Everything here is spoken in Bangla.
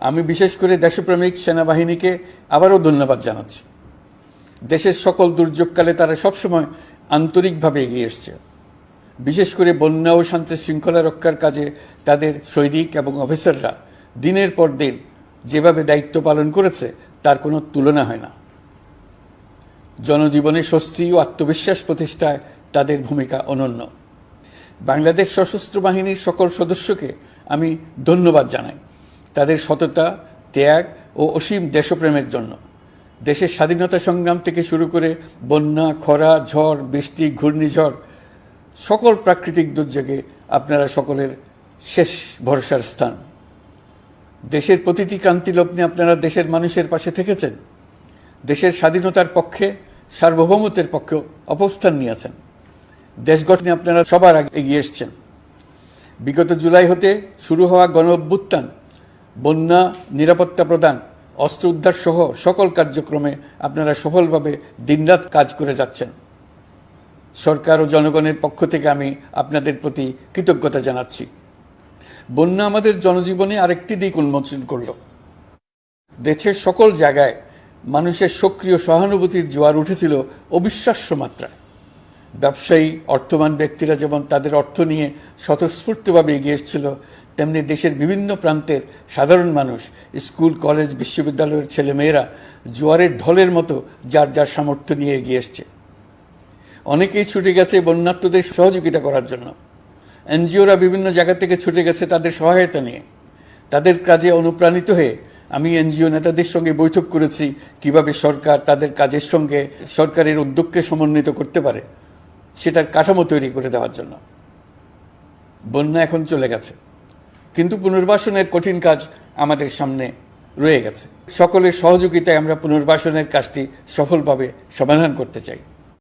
আমি বিশেষ করে দেশপ্রেমিক সেনাবাহিনীকে আবারও ধন্যবাদ জানাচ্ছি। দেশের সকল দুর্যোগকালে তারা সবসময় আন্তরিকভাবে এগিয়ে এসছে। বিশেষ করে বন্যা ও শান্তি শৃঙ্খলা রক্ষার কাজে তাদের সৈনিক এবং অফিসাররা দিনের পর দিন যেভাবে দায়িত্ব পালন করেছে, তার কোনো তুলনা হয় না। জনজীবনে স্বস্তি ও আত্মবিশ্বাস প্রতিষ্ঠায় তাদের ভূমিকা অনন্য। বাংলাদেশ সশস্ত্র বাহিনীর সকল সদস্যকে আমি ধন্যবাদ জানাই। তাদের সততা, ত্যাগ ও অসীম দেশপ্রেমের জন্য। দেশের স্বাধীনতা সংগ্রাম থেকে শুরু করে বন্যা, খরা, ঝড়, বৃষ্টি, ঘূর্ণিঝড়, সকল প্রাকৃতিক দুর্যোগে আপনারা সকলের শেষ ভরসার স্থান। দেশের প্রতিটি ক্রান্তি লগ্নে আপনারা দেশের মানুষের পাশে থেকেছেন। দেশের স্বাধীনতার পক্ষে, সার্বভৌমত্বের পক্ষে অবস্থান নিয়েছেন। দেশ গঠনে আপনারা সবার আগে এগিয়ে এসছেন। বিগত জুলাই হতে শুরু হওয়া গণ অভ্যুত্থান বন্যা নিরাপত্তা প্রদান, অস্ত্র উদ্ধার সহ সকল কার্যক্রমে আপনারা সফলভাবে দিনরাত কাজ করে যাচ্ছেন। সরকার ও জনগণের পক্ষ থেকে আমি আপনাদের প্রতি কৃতজ্ঞতা জানাচ্ছি। বন্যা আমাদের জনজীবনে আরেকটি দিক উন্মোচন করল। দেশের সকল জায়গায় মানুষের সক্রিয় সহানুভূতির জোয়ার উঠেছিল অবিশ্বাস্য মাত্রায়। ব্যবসায়ী, অর্থবান ব্যক্তিরা যেমন তাদের অর্থ নিয়ে স্বতঃস্ফূর্তভাবে এগিয়ে এসেছিল তেমনি দেশের বিভিন্ন প্রান্তের সাধারণ মানুষ, স্কুল, কলেজ, বিশ্ববিদ্যালয়ের ছেলেমেয়েরা জোয়ারের ঢলের মতো যার যার সামর্থ্য নিয়ে এগিয়ে এসছে। অনেকেই ছুটে গেছে বন্যার্থদের সহযোগিতা করার জন্য। এনজিওরা বিভিন্ন জায়গা থেকে ছুটে গেছে তাদের সহায়তা নিয়ে। তাদের কাজে অনুপ্রাণিত হয়ে আমি এনজিও নেতাদের সঙ্গে বৈঠক করেছি, কীভাবে সরকার তাদের কাজের সঙ্গে সরকারের উদ্যোগকে সমন্বিত করতে পারে, সেটার কাঠামো তৈরি করে দেওয়ার জন্য। বন্যা এখন চলে গেছে। কিন্তু পুনর্বাসনের কঠিন কাজ আমাদের সামনে রয়ে গেছে। সকলের সহযোগিতায় আমরা পুনর্বাসনের কাজটি সফলভাবে সমাধান করতে চাই।